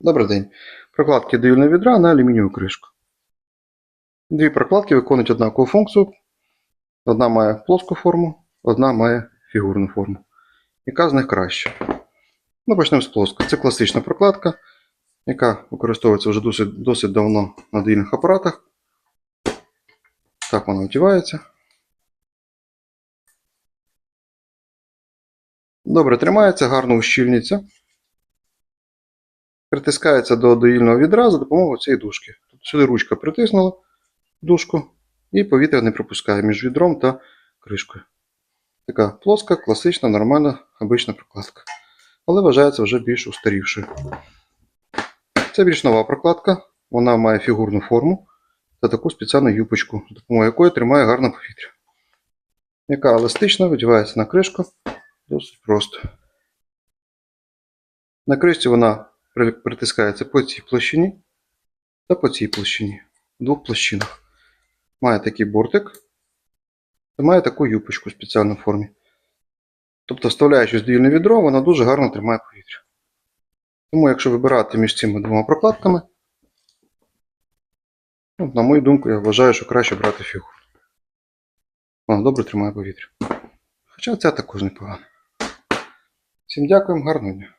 Добрий день. Прокладки доїльного відра на алюмінієву кришку. Дві прокладки виконують однакову функцію. Одна має плоску форму, одна має фігурну форму. Яка з них краще? Ну, почнемо з плоскої. Це класична прокладка, яка використовується вже досить, досить давно на доїльних апаратах. Так вона одівається. Добре тримається, гарно ущільнюється притискається до доїльного відра за допомогою цієї дужки. Тобто сюди ручка притиснула дужку і повітря не пропускає між відром та кришкою. Така плоска, класична, нормальна, обична прокладка. Але вважається вже більш устарівшою. Це більш нова прокладка, вона має фігурну форму та таку спеціальну юпочку, допомогою якої тримає гарне повітря. Яка еластична, видівається на кришку досить просто. На кришці вона притискається по цій площині та по цій площині. В двох площинах. Має такий бортик та має таку юпочку в спеціальній формі. Тобто, вставляючи здвільне відро, вона дуже гарно тримає повітря. Тому, якщо вибирати між цими двома прокладками, ну, на мою думку, я вважаю, що краще брати фігуру. Вона добре тримає повітря. Хоча ця також непогана. Всім дякуємо, гарного дня.